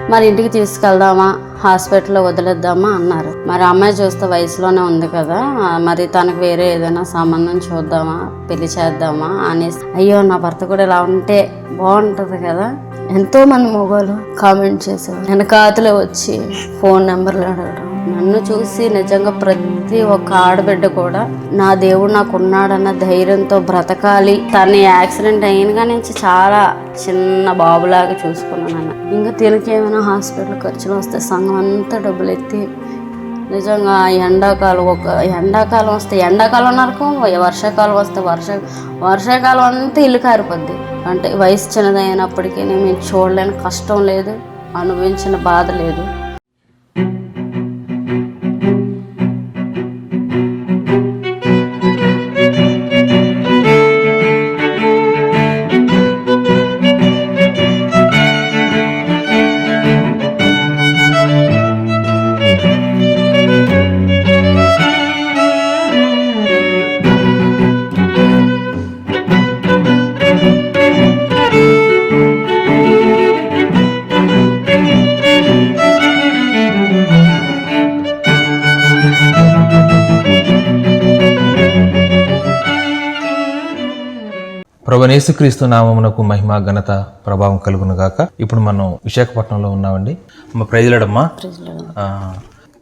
మరి ఇంటికి తీసుకెళ్దామా? హాస్పిటల్లో వదిలేద్దామా? అన్నారు. మరి అమ్మాయి చూస్తే వయసులోనే ఉంది కదా. మరి తనకు వేరే ఏదైనా సంబంధం చూద్దామా? పెళ్ళి చేద్దామా? అనేసి అయ్యో నా భర్త కూడా ఇలా ఉంటే బాగుంటుంది కదా. ఎంతో మంది మొగోలు కామెంట్ చేసేవారు వెనకాతలే వచ్చి ఫోన్ నెంబర్లు అడగడం. నన్ను చూసి నిజంగా ప్రతి ఒక్క ఆడబిడ్డ కూడా నా దేవుడు నాకు ఉన్నాడన్న ధైర్యంతో బ్రతకాలి. తన యాక్సిడెంట్ అయినగా నుంచి చాలా చిన్న బాబులాగా చూసుకున్నాను అన్న ఇంకా తినకి ఏమైనా హాస్పిటల్ ఖర్చులు వస్తే సంఘం అంతా డబ్బులు ఎత్తి నిజంగా ఎండాకాలం ఒక ఎండాకాలం వస్తే ఎండాకాలం నరకం వర్షాకాలం వస్తే వర్ష వర్షాకాలం అంతా ఇల్లు కారిపోద్ది. అంటే వయసు చిన్నదైనప్పటికీ మేము చూడలేని కష్టం లేదు అనుభవించిన బాధ లేదు. ప్రభనేసుక్రీస్తు నామమునకు మహిమ ఘనత ప్రభావం కలుగును గాక. ఇప్పుడు మనం విశాఖపట్నంలో ఉన్నామండి. అమ్మ ప్రైజులడమ్మా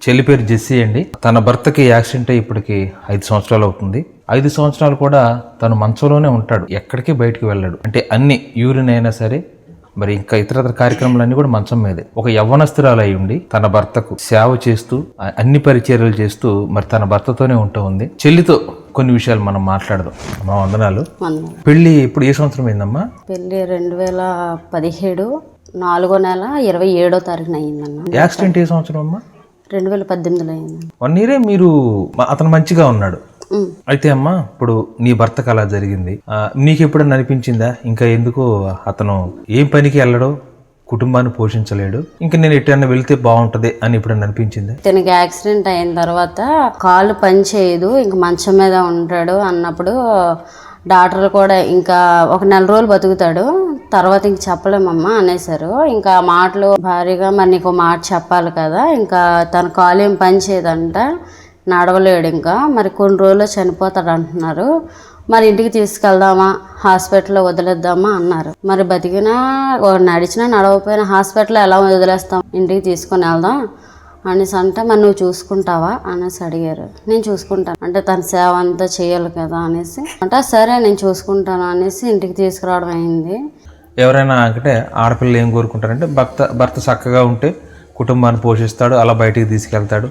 చెల్లి పేరు జెస్సీ అండి. తన భర్తకి యాక్సిడెంట్ అయ్యి ఇప్పటికి ఐదు సంవత్సరాలు అవుతుంది. ఐదు సంవత్సరాలు కూడా తను మంచంలోనే ఉంటాడు. ఎక్కడికి బయటికి వెళ్ళాడు. అంటే అన్ని యూరిన్ అయినా సరే మరి ఇంకా ఇతరత్ర కార్యక్రమాలన్నీ కూడా మంచం మీదే. ఒక యవ్వనస్తురాలు అయి ఉండి తన భర్తకు సేవ చేస్తూ అన్ని పరిచర్యలు చేస్తూ మరి తన భర్తతోనే ఉంటూ ఉంది. చెల్లితో కొన్ని విషయాలు మనం మాట్లాడదాం. మా వందనాలు. పెళ్ళి ఇప్పుడు ఏ సంవత్సరం అయిందమ్మా? పెళ్ళి రెండు వేల పదిహేడు నాలుగో నెల ఇరవై ఏడో తారీఖున అయిందన్న యాక్సిడెంట్ ఏ సంవత్సరం అమ్మా? రెండు వేల పద్దెనిమిదిలో అయింది. వన్ ఇయరే మీరు అతను మంచిగా ఉన్నాడు. అయితే అమ్మా ఇప్పుడు నీ భర్తకు అలా జరిగింది. నీకు ఎప్పుడన్నా అనిపించిందా? ఇంకా ఎందుకు అతను ఏం పనికి వెళ్ళడో? కుటుంబాన్ని పోషించలేడు. ఇంకా నేను ఎట్టన్నా వెళ్తే బాగుంటది అని ఇప్పుడు అనిపించింది? తనకి యాక్సిడెంట్ అయిన తర్వాత కాలు పని చేయదు ఇంక మంచం మీద ఉంటాడు అన్నప్పుడు డాక్టర్లు కూడా ఇంకా ఒక నెల రోజులు బతుకుతాడు. తర్వాత ఇంక చెప్పలేమమ్మా అనేసారు ఇంకా మాటలు భారీగా మరి నీకు మాట చెప్పాలి కదా ఇంకా తన కాలు ఏం పని చేయదంట నడవలేడు ఇంకా. మరి కొన్ని రోజుల్లో చనిపోతాడు అంటున్నారు. మరి ఇంటికి తీసుకెళ్దామా? హాస్పిటల్లో వదిలేద్దామా? అన్నారు. మరి బతికినా నడిచినా నడవపోయినా హాస్పిటల్లో ఎలా వదిలేస్తాం? ఇంటికి తీసుకొని వెళ్దాం అనేసి అంటే మరి నువ్వు చూసుకుంటావా? అనేసి అడిగారు. నేను చూసుకుంటాను. అంటే తన సేవ అంతా చేయాలి కదా? అనేసి అంటే సరే నేను చూసుకుంటాను అనేసి ఇంటికి తీసుకురావడం అయింది. ఎవరైనా అంటే ఆడపిల్లలు ఏం కోరుకుంటారంటే భర్త భర్త చక్కగా ఉంటే కుటుంబాన్ని పోషిస్తాడు అలా బయటికి తీసుకెళ్తాడు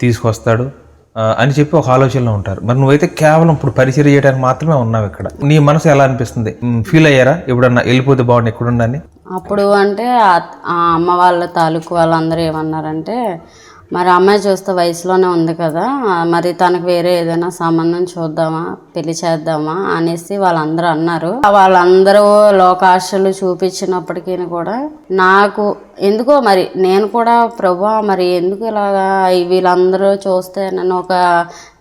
తీసుకొస్తాడు. అని చెప్పి ఒక ఆలోచనలో ఉంటారు. మరి నువ్వైతే కేవలం ఇప్పుడు పరిచయం చేయడానికి మాత్రమే ఉన్నావు ఇక్కడ. నీ మనసు ఎలా అనిపిస్తుంది? ఫీల్ అయ్యారా? ఎప్పుడన్నా వెళ్ళిపోతే బాగుండు ఎక్కడుండని అప్పుడు అంటే ఆ- ఆ అమ్మ వాళ్ళ తాలూకు వాళ్ళందరూ ఏమన్నారంటే మరి అమ్మాయి చూస్తే వయసులోనే ఉంది కదా. మరి తనకు వేరే ఏదైనా సంబంధం చూద్దామా పెళ్ళి చేద్దామా అనేసి వాళ్ళందరూ అన్నారు. వాళ్ళందరూ లోకాశలు చూపించినప్పటికీ కూడా నాకు ఎందుకో మరి నేను కూడా ప్రభు మరి ఎందుకు ఇలాగా వీళ్ళందరూ చూస్తే నన్ను ఒక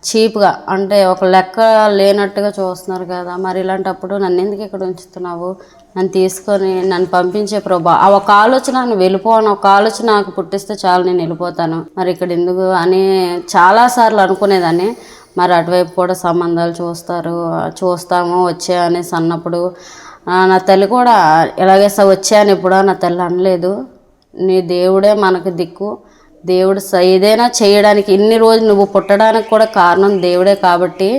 చీప్గా అంటే ఒక లెక్క లేనట్టుగా చూస్తున్నారు కదా. మరి ఇలాంటప్పుడు నన్ను ఎందుకు ఇక్కడ ఉంచుతున్నావు? నన్ను తీసుకొని నన్ను పంపించే ప్రభా. ఆ ఒక ఆలోచన నేను వెళ్ళిపోను ఒక ఆలోచన నాకు పుట్టిస్తే చాలు నేను వెళ్ళిపోతాను. మరి ఇక్కడ ఎందుకు అని చాలాసార్లు అనుకునేదాన్ని. మరి అటువైపు కూడా సంబంధాలు చూస్తారు చూస్తాము వచ్చే అనేసి అన్నప్పుడు నా తల్లి కూడా ఇలాగే వచ్చాను ఇప్పుడు నా తల్లి అనలేదు. నీ దేవుడే మనకు దిక్కు. దేవుడు ఏదైనా చేయడానికి ఇన్ని రోజులు నువ్వు పుట్టడానికి కూడా కారణం దేవుడే కాబట్టి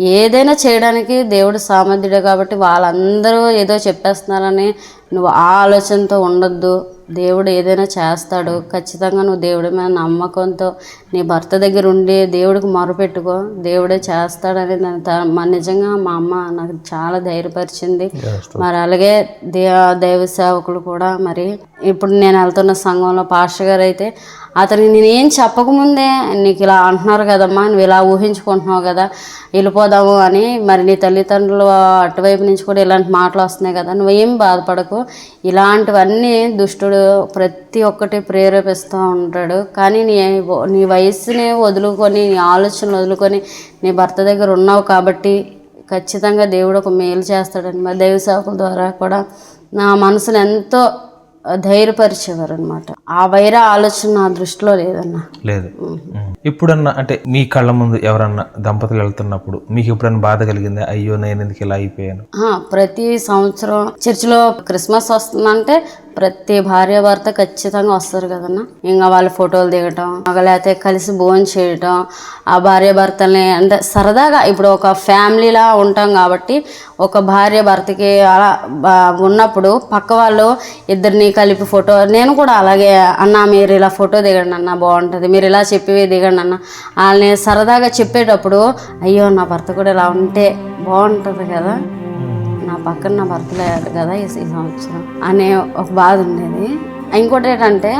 ఏదైనా చేయడానికి దేవుడు సామర్థ్యుడే కాబట్టి వాళ్ళందరూ ఏదో చెప్పేస్తున్నారని నువ్వు ఆ ఆలోచనతో ఉండొద్దు. దేవుడు ఏదైనా చేస్తాడు. ఖచ్చితంగా నువ్వు దేవుడి మీద నమ్మకంతో నీ భర్త దగ్గర ఉండి దేవుడికి మొరపెట్టుకో. దేవుడే చేస్తాడని మా నిజంగా మా అమ్మ నాకు చాలా ధైర్యపరిచింది. మరి అలాగే దే దైవ సేవకులు కూడా మరి ఇప్పుడు నేను వెళ్తున్న సంఘంలో పాస్టర్ గారు అయితే అతనికి నేనేం చెప్పకముందే నీకు ఇలా అంటున్నారు కదమ్మా నువ్వు ఇలా ఊహించుకుంటున్నావు కదా వెళ్ళిపోదాము అని మరి నీ తల్లిదండ్రులు అటువైపు నుంచి కూడా ఇలాంటి మాటలు వస్తున్నాయి కదా నువ్వేం బాధపడకు. ఇలాంటివన్నీ దుష్టుడు ప్రతి ఒక్కటి ప్రేరేపిస్తూ ఉంటాడు. కానీ నీ నీ వయస్సుని వదులుకొని నీ ఆలోచనలు వదులుకొని నీ భర్త దగ్గర ఉన్నావు కాబట్టి ఖచ్చితంగా దేవుడు ఒక మేలు చేస్తాడని మరి దైవ సేవకుల ద్వారా కూడా నా మనసును ఎంతో ధైర్యపరిచేవారు అనమాట ఆ వైర ఆలోచన నా దృష్టిలో లేదన్నా. లేదు. ఇప్పుడన్నా అంటే మీ కళ్ళ ముందు ఎవరన్నా దంపతులు వెళ్తున్నప్పుడు మీకు ఎప్పుడన్నా బాధ కలిగిందా? అయ్యో నేను ఎందుకు ఇలా అయిపోయాను? ప్రతి సంవత్సరం చర్చిలో క్రిస్మస్ వస్తుందంటే ప్రతి భార్య భర్త ఖచ్చితంగా వస్తారు కదన్నా. ఇంకా వాళ్ళ ఫోటోలు దిగటం లేకపోతే కలిసి భోజనం చేయటం ఆ భార్య భర్తల్ని అంటే సరదాగా ఇప్పుడు ఒక ఫ్యామిలీలా ఉంటాం కాబట్టి ఒక భార్య భర్తకి అలా బా- ఉన్నప్పుడు పక్క వాళ్ళు ఇద్దరిని కలిపి ఫోటో నేను కూడా అలాగే అన్న మీరు ఇలా ఫోటో దిగండి అన్న బాగుంటుంది మీరు ఇలా చెప్పి దిగండి అన్న. వాళ్ళని సరదాగా చెప్పేటప్పుడు అయ్యో నా భర్త కూడా ఇలా ఉంటే బాగుంటుంది కదా. నా పక్కన నా భర్త లేడు కదా ఈ సంవత్సరం అనే ఒక బాధ ఉండేది. ఇంకోటి ఏంటంటే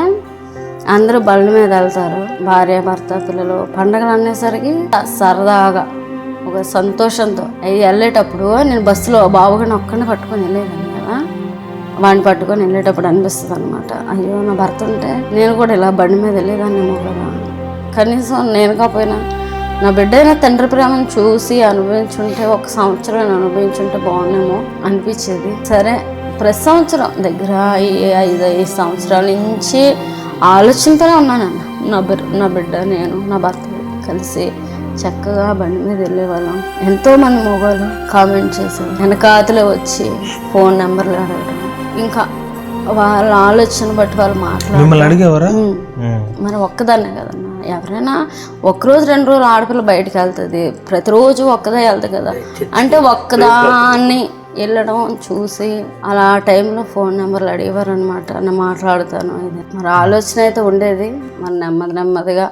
అందరూ బళ్ళ మీద వెళ్తారు భార్య భర్త పిల్లలు పండగలు అనేసరికి సరదాగా ఒక సంతోషంతో. అవి వెళ్ళేటప్పుడు నేను బస్సులో బాబుగాని ఒక్కడిని పట్టుకొని వెళ్ళేదాన్ని కదా. వాడిని పట్టుకొని వెళ్ళేటప్పుడు అనిపిస్తుంది అనమాట అయ్యో నా భర్త ఉంటే నేను కూడా ఇలా బండి మీద వెళ్ళేదాన్ని కదా. కనీసం నేను కాకపోయినా నా బిడ్డ అయిన తండ్రి ప్రేమను చూసి అనుభవించుంటే ఒక సంవత్సరం అనుభవించుంటే బాగున్నామో అనిపించేది. సరే ప్రతి సంవత్సరం దగ్గర ఐదు ఐదు సంవత్సరాల నుంచి ఆలోచనతోనే ఉన్నానన్న నా బిడ్డ నా బిడ్డ నేను నా భర్త కలిసి చక్కగా బండి మీద వెళ్ళేవాళ్ళం. ఎంతో మంది మొగోళ్ళు కామెంట్ చేసాం వెనకాతలే వచ్చి ఫోన్ నెంబర్లు అడగడం ఇంకా వాళ్ళ ఆలోచన బట్టి వాళ్ళు మాట్లాడారు. మరి ఒక్కదాన్నే కదన్నా. ఎవరైనా ఒక్కరోజు రెండు రోజులు ఆడపిల్ల బయటికి వెళ్తుంది. ప్రతిరోజు ఒక్కదే వెళ్తుంది కదా. అంటే ఒక్కదాన్ని వెళ్ళడం చూసి అలా ఆ టైంలో ఫోన్ నెంబర్లు అడిగేవారు అనమాట నేను మాట్లాడుతాను. ఇది. మరి ఆలోచన అయితే ఉండేది. మరి నెమ్మది నెమ్మదిగా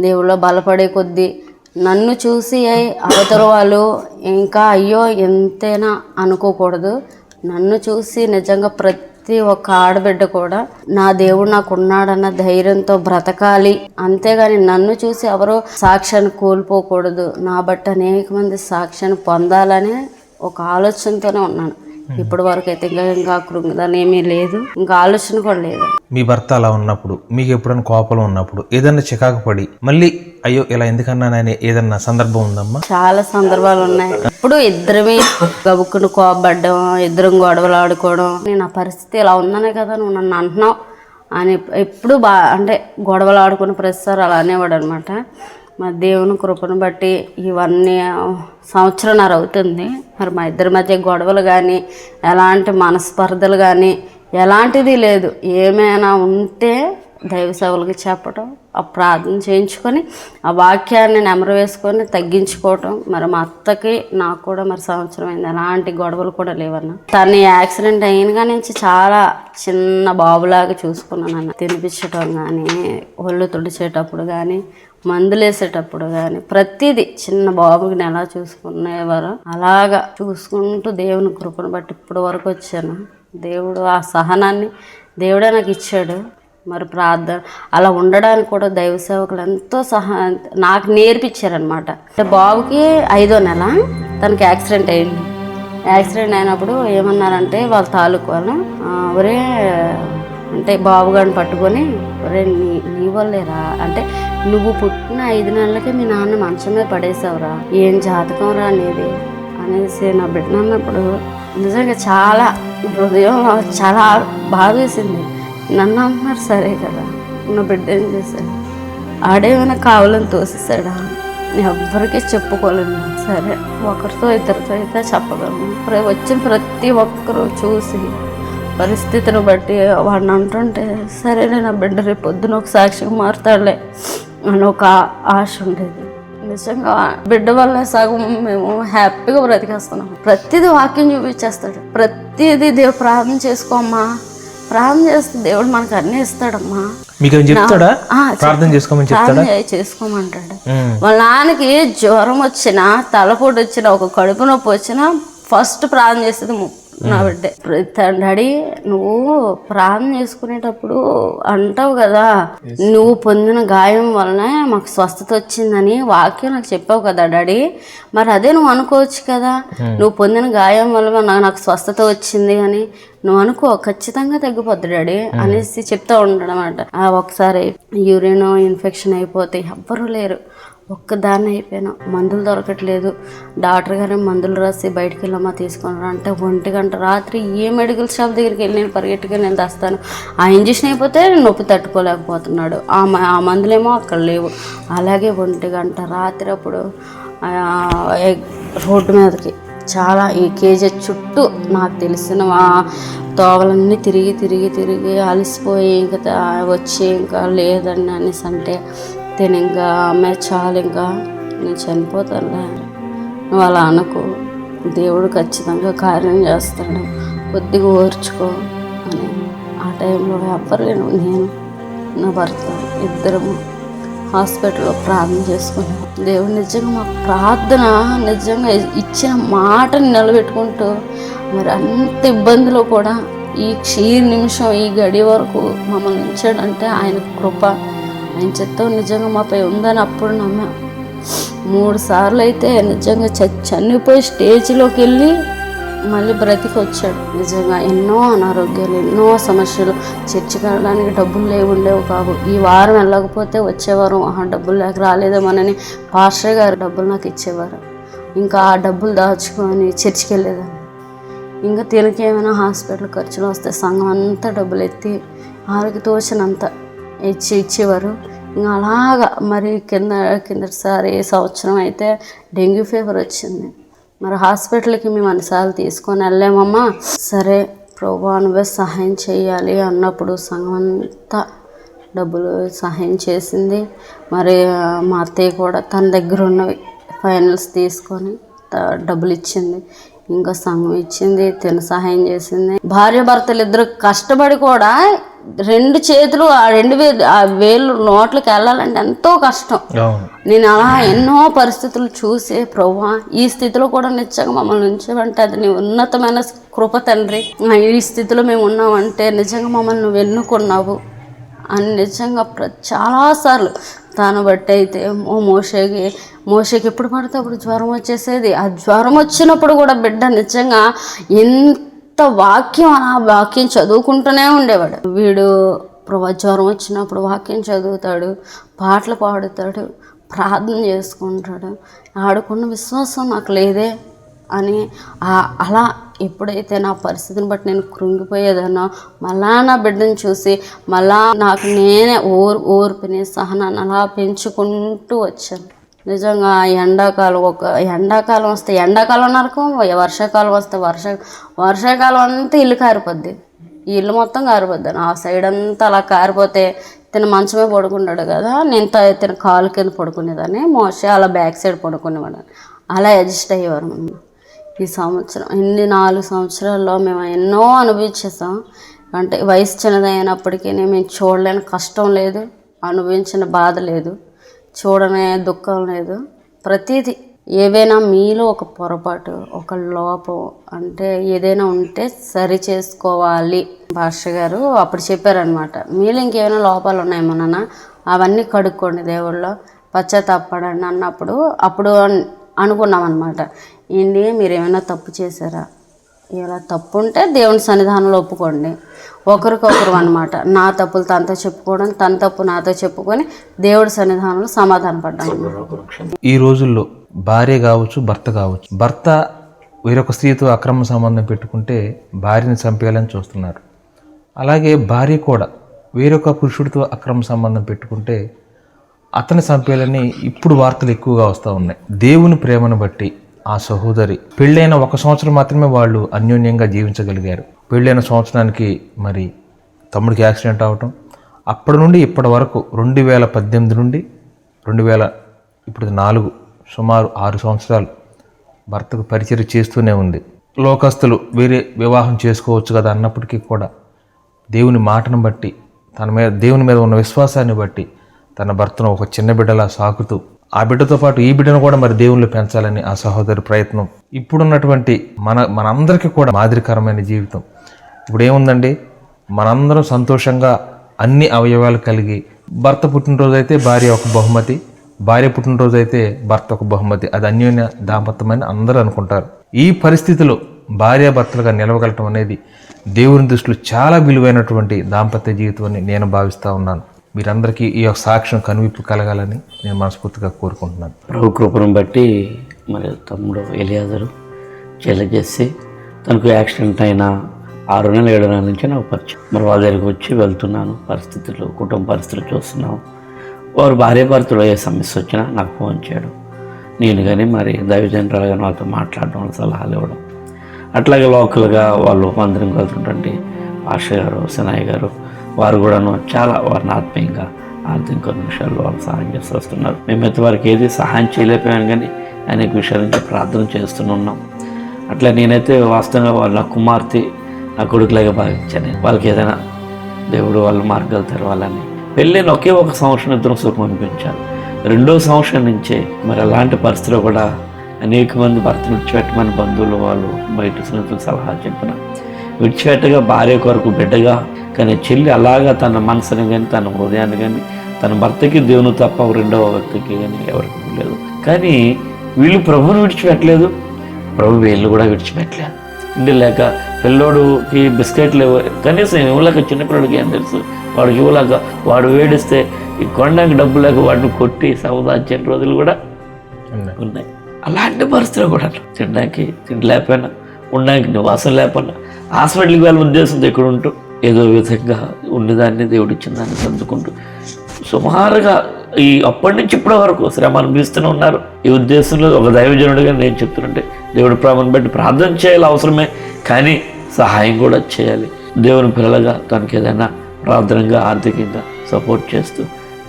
దేవుళ్ళో బలపడే కొద్దీ నన్ను చూసి అవతల వాళ్ళు ఇంకా అయ్యో ఎంతైనా అనుకోకూడదు. నన్ను చూసి నిజంగా ప్రతి ప్రతి ఒక్క ఆడబిడ్డ కూడా నా దేవుడు నాకు ఉన్నాడన్న ధైర్యంతో బ్రతకాలి. అంతేగాని నన్ను చూసి ఎవరో సాక్ష్యాన్ని కోల్పోకూడదు. నా బట్టి అనేక మంది సాక్ష్యాన్ని పొందాలనే ఒక ఆలోచనతోనే ఉన్నాను. ఇప్పటి వరకు అయితే ఇంకా ఇంకా కృంగదాన్ని ఏమీ లేదు. ఇంకా ఆలోచన కూడా లేదు. మీ భర్త అలా ఉన్నప్పుడు మీకు ఎప్పుడైనా కోపం ఉన్నప్పుడు ఏదన్నా చికాకు పడి మళ్ళీ అయ్యో ఇలా ఎందుకన్నానని ఏదన్నా సందర్భం ఉందమ్మా? చాలా సందర్భాలు ఉన్నాయి. ఇప్పుడు ఇద్దరమే గబుక్కును కోపడ్డం ఇద్దరం గొడవలు ఆడుకోవడం నేను ఆ పరిస్థితి ఇలా ఉందనే కదా నువ్వు నన్ను అంటున్నావు అని ఎప్పుడు బా అంటే గొడవలు ఆడుకుని ప్రతిసారి అలా అనేవాడు అనమాట మా దేవుని కృపను బట్టి ఇవన్నీ సంవత్సరంన్నర అవుతుంది. మరి మా ఇద్దరి మధ్య గొడవలు కానీ ఎలాంటి మనస్పర్ధలు కానీ ఎలాంటిది లేదు. ఏమైనా ఉంటే దైవ సేవలకి చెప్పటం ఆ ప్రార్థన చేయించుకొని ఆ వాక్యాన్ని నెమరు వేసుకొని తగ్గించుకోవటం. మరి మా అత్తకి నాకు కూడా మరి సంవత్సరం అయింది. ఎలాంటి గొడవలు కూడా లేవన్న. తను యాక్సిడెంట్ అయినగా నుంచి చాలా చిన్న బాబులాగా చూసుకున్నాను అన్న. తినిపించటం కానీ ఒళ్ళు తుడిచేటప్పుడు కానీ మందులేసేటప్పుడు కానీ ప్రతిదీ చిన్న బాబుకి ఎలా చూసుకునేవారో అలాగా చూసుకుంటూ దేవుని కృపను బట్టి ఇప్పటి వరకు వచ్చాను. దేవుడు ఆ సహనాన్ని దేవుడే నాకు ఇచ్చాడు. మరి ప్రార్థన అలా ఉండడానికి కూడా దైవ సేవకులు ఎంతో సహా నాకు నేర్పించారనమాట అంటే బాబుకి ఐదో నెల తనకి యాక్సిడెంట్ అయింది. యాక్సిడెంట్ అయినప్పుడు ఏమన్నారంటే వాళ్ళ తాలూకు వాళ్ళు ఒరే అంటే బాబుగాని పట్టుకొని ఒరే నీ నీ వల్లేరా? అంటే నువ్వు పుట్టిన ఐదు నెలలకే మీ నాన్న మంచం మీద పడేసావురా ఏం జాతకం రా అనేది అనేసి నా బిడ్డ అన్నప్పుడు నిజంగా చాలా హృదయం చాలా బాధ వేసింది నన్ను అంటున్నారు సరే కదా. నా బిడ్డ ఏం చేశాడు? ఆడేమైనా కావాలని తోసేసాడా ఎవ్వరికీ చెప్పుకోలేను సరే ఒకరితో ఇద్దరితో అయితే చెప్పగలను. వచ్చిన ప్రతి ఒక్కరూ చూసి పరిస్థితిని బట్టి వాడిని అంటుంటే సరేలే నా బిడ్డ రేపు పొద్దున ఒక సాక్షిగా మారుతాడులే. అని ఒక ఆశ ఉండేది. నిజంగా బిడ్డ వల్ల సగం మేము హ్యాపీగా బ్రతికేస్తున్నాం. ప్రతిదీ వాక్యం చూపించేస్తాడు. ప్రతిదీ దేవుడు ప్రార్థన చేసుకోమ్మా ప్రార్థన చేస్తే దేవుడు మనకు అన్నీ ఇస్తాడమ్మా. మీకు చెప్తాడా? ప్రార్థన చేసుకోమని చెప్తాడా? చేసుకోమంటాడు. వాళ్ళ నాన్నకి జ్వరం వచ్చినా తలపోటు వచ్చినా ఒక కడుపు నొప్పి వచ్చినా ఫస్ట్ ప్రార్థన చేసేది నా బిడ్డే డాడీ నువ్వు ప్రార్థన చేసుకునేటప్పుడు అంటావు కదా నువ్వు పొందిన గాయం వలన మాకు స్వస్థత వచ్చిందని వాక్యం నాకు చెప్పావు కదా డాడీ. మరి అదే నువ్వు అనుకోవచ్చు కదా నువ్వు పొందిన గాయం వల్ల నాకు నాకు స్వస్థత వచ్చింది అని నువ్వు అనుకో ఖచ్చితంగా తగ్గిపోద్ది డాడీ అనేసి చెప్తా ఉంటాడు అనమాట ఒకసారి యూరిన్ ఇన్ఫెక్షన్ అయిపోతే ఎవ్వరూ లేరు. ఒక్కదాన్ని అయిపోయాను. మందులు దొరకట్లేదు. డాక్టర్ గారు మందులు రాసి బయటికి వెళ్ళమ్మా తీసుకున్నారు అంటే ఒంటి గంట రాత్రి ఏ మెడికల్ షాప్ దగ్గరికి వెళ్ళి నేను పరిగెట్టుగా నేను తెస్తాను ఆ ఇంజక్షన్ అయిపోతే నొప్పి తట్టుకోలేకపోతున్నాడు. ఆ మ- ఆ మందులేమో అక్కడ లేవు. అలాగే ఒంటి గంట రాత్రి అప్పుడు ఎగ్- రోడ్డు మీదకి చాలా ఈ కేజీ చుట్టూ నాకు తెలిసిన తోవలన్నీ తిరిగి తిరిగి తిరిగి అలసిపోయి ఇంకా వచ్చి ఇంకా లేదని అనేసి అంటే తిని ఇంకా అమ్మాయి చాలు ఇంకా. నేను చనిపోతానులే. నువ్వు అలా అనుకో. దేవుడు ఖచ్చితంగా కార్యం చేస్తాడు. కొద్దిగా ఓర్చుకో అని. ఆ టైంలో ఎవ్వరు నేను నా భర్త ఇద్దరము హాస్పిటల్లో ప్రార్థన చేసుకున్నాం. దేవుడు నిజంగా మా ప్రార్థన నిజంగా ఇచ్చిన మాటని నిలబెట్టుకుంటూ మరి అంత ఇబ్బందిలో కూడా ఈ క్షీర నిమిషం ఈ గడి వరకు మమ్మల్ని ఉంచాడంటే ఆయన కృప ఆయన చిత్తం నిజంగా మాపై ఉందని అప్పుడు నమ్మా. మూడు సార్లు అయితే నిజంగా చ- చనిపోయి స్టేజ్లోకి వెళ్ళి మళ్ళీ బ్రతికి వచ్చాడు నిజంగా ఎన్నో అనారోగ్యాలు ఎన్నో సమస్యలు. చర్చికి వెళ్ళడానికి డబ్బులు లేవు ఉండేవు కావు. ఈ వారం వెళ్ళకపోతే వచ్చేవారు ఆహా డబ్బులు లేక రాలేదేమోనని పాస్టర్ గారు డబ్బులు నాకు ఇచ్చేవారు. ఇంకా ఆ డబ్బులు దాచుకొని చర్చికి వెళ్ళేదాన్ని. ఇంకా తినకేమైనా హాస్పిటల్ ఖర్చులు వస్తే సంఘం అంతా డబ్బులు ఎత్తి ఆరోగ్య తోచినంత ఇచ్చి ఇచ్చేవారు. ఇంకా అలాగా మరి కింద కిందటిసారి సంవత్సరం అయితే డెంగ్యూ ఫీవర్ వచ్చింది. మరి హాస్పిటల్కి మేము అన్నిసార్లు తీసుకొని వెళ్ళామమ్మా. సరే ప్రభా నువ్వే సహాయం చేయాలి అన్నప్పుడు సంఘం అంతా డబ్బులు సహాయం చేసింది. మరి మా అత్తయ్య కూడా తన దగ్గర ఉన్నవి ఫైనల్స్ తీసుకొని త- డబ్బులు ఇచ్చింది. ఇంకా సంఘం ఇచ్చింది తిన సహాయం చేసింది. భార్య భర్తలు ఇద్దరు కష్టపడి కూడా రెండు చేతులు ఆ రెండు వేలు ఆ వేలు నోట్లకి వెళ్ళాలంటే ఎంతో కష్టం. నేను అలా ఎన్నో పరిస్థితులు చూసి ప్రభా ఈ స్థితిలో కూడా నిజంగా మమ్మల్ని ఉంచావంటే అది నీ ఉన్నతమైన కృప తండ్రి. ఈ స్థితిలో మేము ఉన్నామంటే నిజంగా మమ్మల్ని నువ్వు ఎన్నుకున్నావు. అని నిజంగా ప్ర చాలాసార్లు తాను బట్టి అయితే ఓ మోషకి మోషకి ఎప్పుడు పడితే అప్పుడు జ్వరం వచ్చేసేది. ఆ జ్వరం వచ్చినప్పుడు కూడా బిడ్డ నిజంగా ఎంత వాక్యం ఆ వాక్యం చదువుకుంటూనే ఉండేవాడు. వీడు ప్రభా జ్వరం వచ్చినప్పుడు వాక్యం చదువుతాడు పాటలు పాడుతాడు ప్రార్థన చేసుకుంటాడు. ఆడుకున్న విశ్వాసం నాకు లేదే అని అలా ఎప్పుడైతే నా పరిస్థితిని బట్టి నేను కృంగిపోయేదానో మళ్ళా నా బిడ్డను చూసి మళ్ళా నాకు నేనే ఓర్ ఓర్పుని సహనాన్ని అలా పెంచుకుంటూ వచ్చాను. నిజంగా ఎండాకాలం ఒక ఎండాకాలం వస్తే ఎండాకాలం నరకం వర్షాకాలం వస్తే వర్ష వర్షాకాలం అంతా ఇల్లు కారిపోద్ది. ఈ ఇల్లు మొత్తం కారిపోద్ది. ఆ సైడ్ అంతా అలా కారిపోతే తిన మంచమే పడుకున్నాడు కదా నేను త- తిన కాలు కింద పడుకునేదాన్ని మోసే అలా బ్యాక్ సైడ్ పడుకునేవాడు. అలా అడ్జస్ట్ అయ్యేవారు మనం ఈ సంవత్సరం ఇన్ని నాలుగు సంవత్సరాల్లో మేము ఎన్నో అనుభవించేసాం. అంటే వయసు చిన్నదైనప్పటికీ మేము చూడలేని కష్టం లేదు అనుభవించిన బాధ లేదు. చూడనే దుఃఖం లేదు. ప్రతిదీ ఏవైనా మీలో ఒక పొరపాటు ఒక లోపం అంటే ఏదైనా ఉంటే సరి చేసుకోవాలి. భాష గారు అప్పుడు చెప్పారనమాట మీలో ఇంకేమైనా లోపాలు ఉన్నాయేమో నాన్న అవన్నీ కడుక్కోండి దేవుళ్ళో. పశ్చాత్తాపడండి అన్నప్పుడు అప్పుడు అనుకున్నాం అనమాట ఏంటి మీరు ఏమైనా తప్పు చేశారా? ఇలా తప్పు ఉంటే దేవుని సన్నిధానంలో ఒప్పుకోండి. ఒకరికొకరు అనమాట నా తప్పులు తనతో చెప్పుకోవడం తన తప్పు నాతో చెప్పుకొని దేవుడి సన్నిధానంలో సమాధాన పడ్డాం. ఈ రోజుల్లో భార్య కావచ్చు భర్త కావచ్చు. భర్త వేరొక స్త్రీతో అక్రమ సంబంధం పెట్టుకుంటే భార్యని చంపేయాలని చూస్తున్నారు. అలాగే భార్య కూడా వేరొక పురుషుడితో అక్రమ సంబంధం పెట్టుకుంటే అతని చంపేయాలని ఇప్పుడు వార్తలు ఎక్కువగా వస్తూ ఉన్నాయి. దేవుని ప్రేమను బట్టి ఆ సహోదరి. పెళ్ళైన ఒక సంవత్సరం మాత్రమే వాళ్ళు అన్యోన్యంగా జీవించగలిగారు. పెళ్ళైన సంవత్సరానికి మరి తమ్ముడికి యాక్సిడెంట్ అవటం అప్పటి నుండి ఇప్పటి వరకు రెండు వేల పద్దెనిమిది నుండి రెండు వేల ఇప్పుడు నాలుగు సుమారు ఆరు సంవత్సరాలు భర్తకు పరిచయం చేస్తూనే ఉంది. లోకస్తులు వేరే వివాహం చేసుకోవచ్చు కదా అన్నప్పటికీ కూడా దేవుని మాటను బట్టి తన మీద దేవుని మీద ఉన్న విశ్వాసాన్ని బట్టి తన భర్తను ఒక చిన్న బిడ్డలా సాకుతూ ఆ బిడ్డతో పాటు ఈ బిడ్డను కూడా మరి దేవుళ్ళు పెంచాలని ఆ సహోదరి ప్రయత్నం. ఇప్పుడున్నటువంటి మన మనందరికీ కూడా మాదిరికరమైన జీవితం. ఇప్పుడు ఏముందండి? మనందరం సంతోషంగా అన్ని అవయవాలు కలిగి భర్త పుట్టినరోజు అయితే భార్య ఒక బహుమతి భార్య పుట్టినరోజు అయితే భర్త ఒక బహుమతి. అది అన్యోన్య దాంపత్యమని అందరూ అనుకుంటారు. ఈ పరిస్థితిలో భార్యాభర్తలుగా నిలవగలటం అనేది దేవుని దృష్టిలో చాలా విలువైనటువంటి దాంపత్య జీవితం అని నేను భావిస్తూ ఉన్నాను. మీరందరికీ ఈ యొక్క సాక్ష్యం కనువిప్పు కలగాలని నేను మనస్ఫూర్తిగా కోరుకుంటున్నాను. ప్రభు కృపను బట్టి మరి తమ్ముడు ఎలియాజరు చెల్లి చేసి తనకు యాక్సిడెంట్ అయిన ఆరు నెలల ఏడు నెలల నుంచి నాకు పరిచయం. మరి వాళ్ళ దగ్గరికి వచ్చి వెళ్తున్నాను పరిస్థితులు కుటుంబ పరిస్థితులు చూస్తున్నాం. వారు భార్య భర్తలు ఏ సమస్య వచ్చినా నాకు ఫోన్ చేయడం. నేను కానీ మరి దైవజనరాలు కానీ వాళ్ళతో మాట్లాడడం సలహాలు ఇవ్వడం. అట్లాగే లోకల్గా వాళ్ళు మందిరం కలుతుంటే పాష గారు సినాయ్ గారు. వారు కూడాను చాలా వారిని ఆత్మీయంగా ఆర్థిక కొన్ని విషయాల్లో వాళ్ళు సహాయం చేస్తూ వస్తున్నారు. మేమైతే వారికి ఏది సహాయం చేయలేకపోయాం కానీ అనేక విషయాల నుంచి ప్రార్థన చేస్తూనే ఉన్నాం. అట్లా నేనైతే వాస్తవంగా వాళ్ళ కుమార్తె నా కొడుకులాగా భావించాను. వాళ్ళకి ఏదైనా దేవుడు వాళ్ళ మార్గాలు తెరవాలని. పెళ్ళైన ఒకే ఒక సంవత్సరం ఇద్దరం సుఖం అనిపించాలి. రెండో సంవత్సరం నుంచే మరి అలాంటి పరిస్థితిలో కూడా అనేక మంది భర్త విడిచిపెట్టమని బంధువులు వాళ్ళు బయట స్నేహితులు సలహా చెప్పిన విడిచిపెట్టగా భార్య కొరకు బిడ్డగా కానీ చెల్లి అలాగా తన మనసుని కానీ తన హృదయాన్ని కానీ తన భర్తకి దేవుని తప్ప రెండవ వ్యక్తికి కానీ ఎవరికి లేదు కానీ వీళ్ళు ప్రభువుని విడిచిపెట్టలేదు. ప్రభు వీళ్ళు కూడా విడిచిపెట్టలేదు. ఇంటి లేక పిల్లోడుకి బిస్కెట్లు ఇవ్వ కనీసం ఇవ్వలేక చిన్నపిల్లడికి ఏం తెలుసు? వాడికి ఇవ్వలేక వాడు వేడిస్తే ఈ కొండకి డబ్బు లేక వాడిని కొట్టి సముదార్చే రోజులు కూడా ఉన్నాయి. ఉన్నాయి. అలాంటి పరిస్థితులు కూడా తినడానికి తిండి లేకపోయినా ఉండడానికి నివాసం లేకపోయినా హాస్పిటల్కి వెళ్ళిన ఉద్దేశంతో ఇక్కడ ఉంటూ ఏదో విధంగా ఉన్నదాన్ని దేవుడు ఇచ్చిందాన్ని దాన్ని సుమారుగా ఈ అప్పటి నుంచి ఇప్పటి వరకు శ్రమ అనిపిస్తూనే ఉన్నారు. ఈ ఉద్దేశంలో ఒక దైవజనుడిగా నేను చెప్తుంటే దేవుడి ప్రేమను బట్టి ప్రార్థన చేయాలి అవసరమే కానీ సహాయం కూడా చేయాలి. దేవుని పిల్లలుగా తనకి ఏదైనా ప్రార్థనగా ఆర్థికంగా సపోర్ట్ చేస్తూ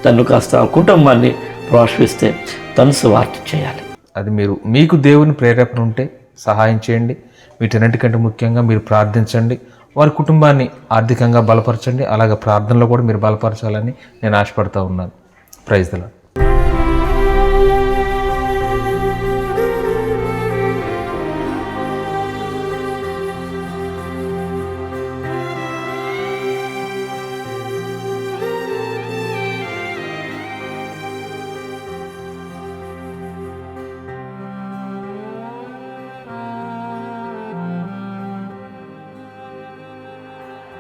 తను కాస్త కుటుంబాన్ని ప్రోత్సహిస్తే తను సువార్త చేయాలి. అది మీరు మీకు దేవుని ప్రేరేపణ ఉంటే సహాయం చేయండి. వీటన్నిటికంటే ముఖ్యంగా మీరు ప్రార్థించండి. వారి కుటుంబాన్ని ఆర్థికంగా బలపరచండి. అలాగే ప్రార్థనలో కూడా మీరు బలపరచాలని నేను ఆశపడతా ఉన్నాను. ప్రైజ్